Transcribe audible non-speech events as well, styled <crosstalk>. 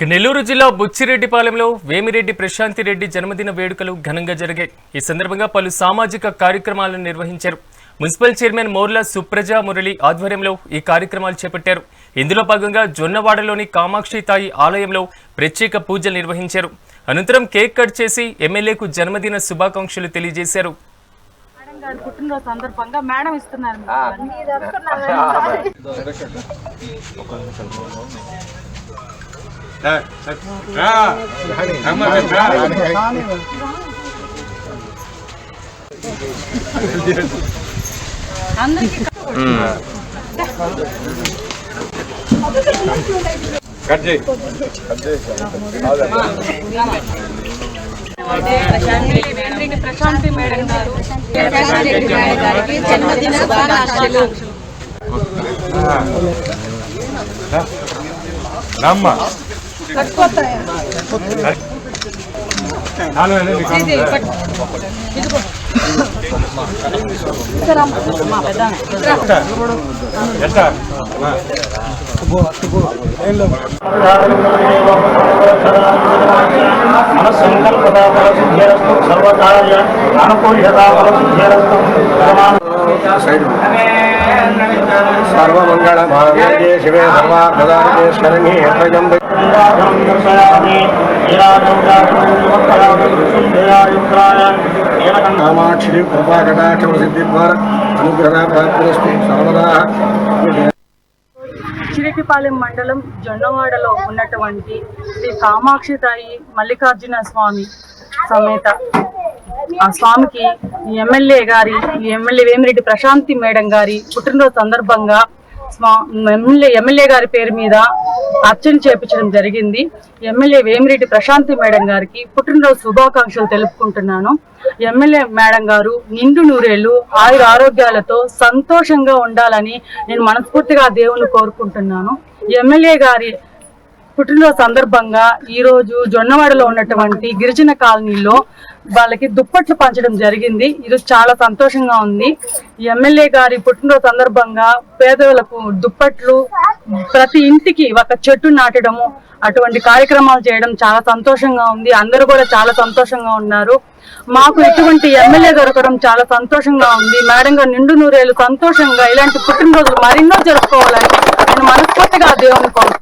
ఇక నెల్లూరు జిల్లా బుచ్చిరెడ్డిపాలెంలో వేమిరెడ్డి ప్రశాంతి రెడ్డి జన్మదిన వేడుకలు ఘనంగా జరిగాయి. ఈ సందర్భంగా పలు సామాజిక కార్యక్రమాలను నిర్వహించారు. మున్సిపల్ చైర్మన్ మోర్ల సుప్రజ మురళి ఆధ్వర్యంలో ఈ కార్యక్రమాలు చేపట్టారు. ఇందులో భాగంగా జొన్నవాడలోని కామాక్షి తాయి ఆలయంలో ప్రత్యేక పూజలు నిర్వహించారు. అనంతరం కేక్ కట్ చేసి ఎమ్మెల్యేకు జన్మదిన శుభాకాంక్షలు తెలియజేశారు. పుట్టినరోజు సందర్భంగా మేడం ఇస్తున్నారు. <laughs> కట్ చేయి వెంకటరెడ్డి ప్రశాంతి మేడం గారు జన్మదిన శుభాకాంక్షలు నమ్మ నాలుగు సర్వకార్య అనుకూల్యతాఫలసిద్ధ్యరస్తు సైడ్ భాగ్యే శివే సర్వార్థదాయకే శరణ్యే త్రయంబకే కామాక్షి అనుగ్రహ సర్వదా చిరికిపాలెం మండలం జొన్నవాడలో ఉన్నటువంటి శ్రీ కామాక్షి తాయి మల్లికార్జున స్వామి సమేత. ఆ స్వామికి ఎమ్మెల్యే గారి ఎమ్మెల్యే వేమిరెడ్డి ప్రశాంతి మేడం గారి పుట్టినరోజు సందర్భంగా స్వా- ఎమ్మెల్యే ఎమ్మెల్యే గారి పేరు మీద అర్చన చేపించడం జరిగింది. ఎమ్మెల్యే వేమిరెడ్డి ప్రశాంతి మేడం గారికి పుట్టినరోజు శుభాకాంక్షలు తెలుపుకుంటున్నాను. ఎమ్మెల్యే మేడం గారు నిండు నూరేళ్ళు ఆయుర ఆరోగ్యాలతో సంతోషంగా ఉండాలని నేను మనస్ఫూర్తిగా దేవుని కోరుకుంటున్నాను. ఎమ్మెల్యే గారి పుట్టినరోజు సందర్భంగా ఈ రోజు జొన్నవాడలో ఉన్నటువంటి గిరిజన కాలనీలో వాళ్ళకి దుప్పట్లు పంచడం జరిగింది. ఇది చాలా సంతోషంగా ఉంది. ఎమ్మెల్యే గారి పుట్టినరోజు సందర్భంగా పేదలకు దుప్పట్లు ప్రతి ఇంటికి ఒక చెట్టు నాటడము అటువంటి కార్యక్రమాలు చేయడం చాలా సంతోషంగా ఉంది. అందరూ కూడా చాలా సంతోషంగా ఉన్నారు. మాకు ఇటువంటి ఎమ్మెల్యే దొరకడం చాలా సంతోషంగా ఉంది. మేడం గారు నిండు నూరేళ్ళు సంతోషంగా ఇలాంటి పుట్టినరోజులు మరెన్నో జరుపుకోవాలని నేను మనస్ఫూర్తిగా దేవుని